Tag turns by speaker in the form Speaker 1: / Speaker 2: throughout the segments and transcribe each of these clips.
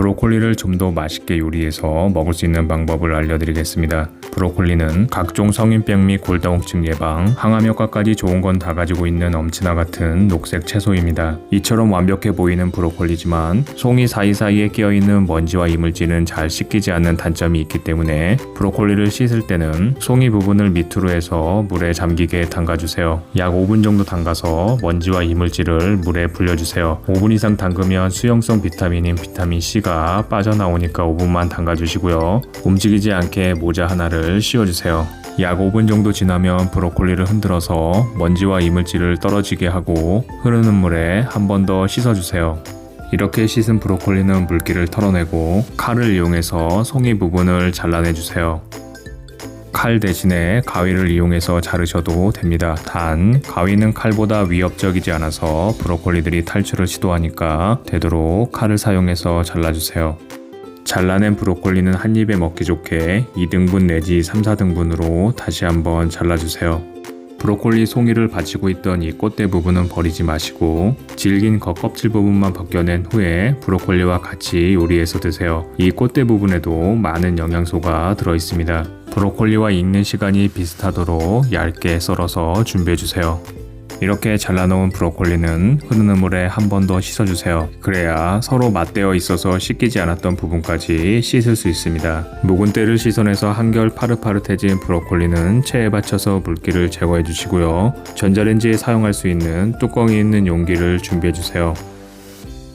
Speaker 1: 브로콜리를 좀 더 맛있게 요리해서 먹을 수 있는 방법을 알려드리겠습니다. 브로콜리는 각종 성인병 및 골다공증 예방, 항암 효과까지 좋은 건 다 가지고 있는 엄친아 같은 녹색 채소입니다. 이처럼 완벽해 보이는 브로콜리지만 송이 사이사이에 끼어있는 먼지와 이물질은 잘 씻기지 않는 단점이 있기 때문에 브로콜리를 씻을 때는 송이 부분을 밑으로 해서 물에 잠기게 담가주세요. 약 5분 정도 담가서 먼지와 이물질을 물에 불려주세요. 5분 이상 담그면 수용성 비타민인 비타민 C가 빠져나오니까 5분만 담가주시고요. 움직이지 않게 모자 하나를 씌워주세요. 약 5분 정도 지나면 브로콜리를 흔들어서 먼지와 이물질을 떨어지게 하고 흐르는 물에 한 번 더 씻어주세요. 이렇게 씻은 브로콜리는 물기를 털어내고 칼을 이용해서 송이 부분을 잘라내주세요. 칼 대신에 가위를 이용해서 자르셔도 됩니다. 단, 가위는 칼보다 위협적이지 않아서 브로콜리들이 탈출을 시도하니까 되도록 칼을 사용해서 잘라주세요. 잘라낸 브로콜리는 한 입에 먹기 좋게 2등분 내지 3, 4등분으로 다시 한번 잘라주세요. 브로콜리 송이를 받치고 있던 이 꽃대 부분은 버리지 마시고 질긴 겉껍질 부분만 벗겨낸 후에 브로콜리와 같이 요리해서 드세요. 이 꽃대 부분에도 많은 영양소가 들어 있습니다. 브로콜리와 익는 시간이 비슷하도록 얇게 썰어서 준비해 주세요. 이렇게 잘라놓은 브로콜리는 흐르는 물에 한 번 더 씻어주세요. 그래야 서로 맞대어 있어서 씻기지 않았던 부분까지 씻을 수 있습니다. 묵은 때를 씻어내서 한결 파릇파릇해진 브로콜리는 체에 받쳐서 물기를 제거해 주시고요. 전자레인지에 사용할 수 있는 뚜껑이 있는 용기를 준비해 주세요.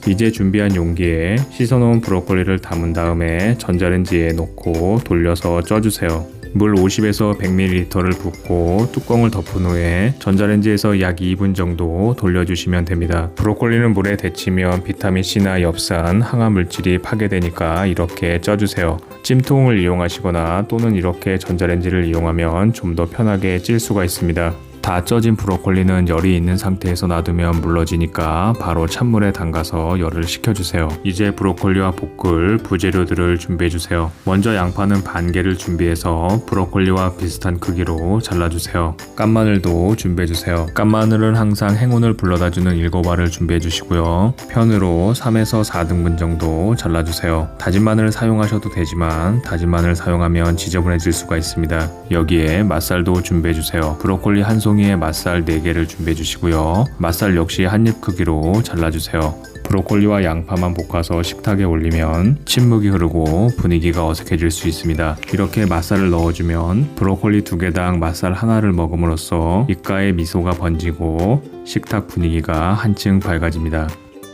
Speaker 1: 이제 준비한 용기에 씻어놓은 브로콜리를 담은 다음에 전자레인지에 넣고 돌려서 쪄주세요. 물 50에서 100ml를 붓고 뚜껑을 덮은 후에 전자레인지에서 약 2분 정도 돌려주시면 됩니다. 브로콜리는 물에 데치면 비타민C나 엽산, 항암 물질이 파괴되니까 이렇게 쪄주세요. 찜통을 이용하시거나 또는 이렇게 전자레인지를 이용하면 좀 더 편하게 찔 수가 있습니다. 다 쪄진 브로콜리는 열이 있는 상태에서 놔두면 물러지니까 바로 찬물에 담가서 열을 식혀주세요. 이제 브로콜리와 볶을 부재료들을 준비해주세요. 먼저 양파는 반 개를 준비해서 브로콜리와 비슷한 크기로 잘라주세요. 깐마늘도 준비해주세요. 깐마늘은 항상 행운을 불러다주는 일곱알을 준비해주시고요. 편으로 3에서 4등분 정도 잘라주세요. 다진 마늘을 사용하셔도 되지만 다진 마늘을 사용하면 지저분해질 수가 있습니다. 여기에 맛살도 준비해주세요. 브로콜리 한 송. 종이에 맛살 4개를 준비해 주시고요. 맛살 역시 한 입 크기로 잘라주세요. 브로콜리와 양파만 볶아서 식탁에 올리면 침묵이 흐르고 분위기가 어색해질 수 있습니다. 이렇게 맛살을 넣어주면 브로콜리 두 개당 맛살 하나를 먹음으로써 입가에 미소가 번지고 식탁 분위기가 한층 밝아집니다.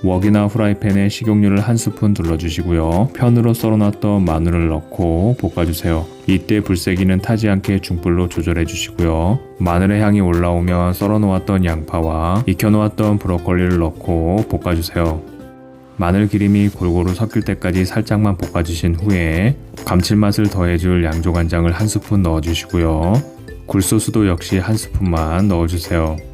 Speaker 1: 웍이나 후라이팬에 식용유를 한 스푼 둘러주시고요. 편으로 썰어놨던 마늘을 넣고 볶아주세요. 이때 불세기는 타지 않게 중불로 조절해 주시고요. 마늘의 향이 올라오면 썰어놓았던 양파와 익혀놓았던 브로콜리를 넣고 볶아주세요. 마늘 기름이 골고루 섞일 때까지 살짝만 볶아주신 후에 감칠맛을 더해줄 양조간장을 한 스푼 넣어주시고요. 굴소스도 역시 한 스푼만 넣어주세요.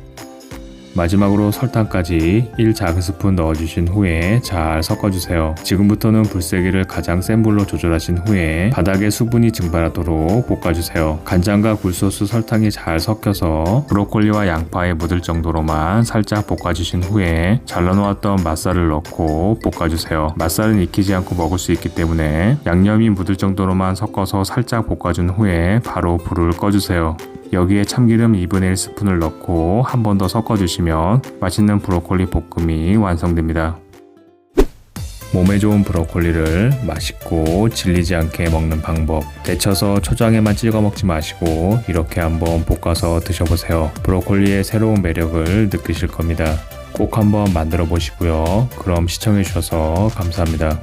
Speaker 1: 마지막으로 설탕까지 1 작은 스푼 넣어주신 후에 잘 섞어주세요. 지금부터는 불세기를 가장 센 불로 조절하신 후에 바닥에 수분이 증발하도록 볶아주세요. 간장과 굴소스 설탕이 잘 섞여서 브로콜리와 양파에 묻을 정도로만 살짝 볶아주신 후에 잘라놓았던 맛살을 넣고 볶아주세요. 맛살은 익히지 않고 먹을 수 있기 때문에 양념이 묻을 정도로만 섞어서 살짝 볶아준 후에 바로 불을 꺼주세요. 여기에 참기름 2분의 1스푼을 넣고 한 번 더 섞어주시면 맛있는 브로콜리 볶음이 완성됩니다. 몸에 좋은 브로콜리를 맛있고 질리지 않게 먹는 방법. 데쳐서 초장에만 찍어 먹지 마시고 이렇게 한번 볶아서 드셔보세요. 브로콜리의 새로운 매력을 느끼실 겁니다. 꼭 한번 만들어 보시고요. 그럼 시청해 주셔서 감사합니다.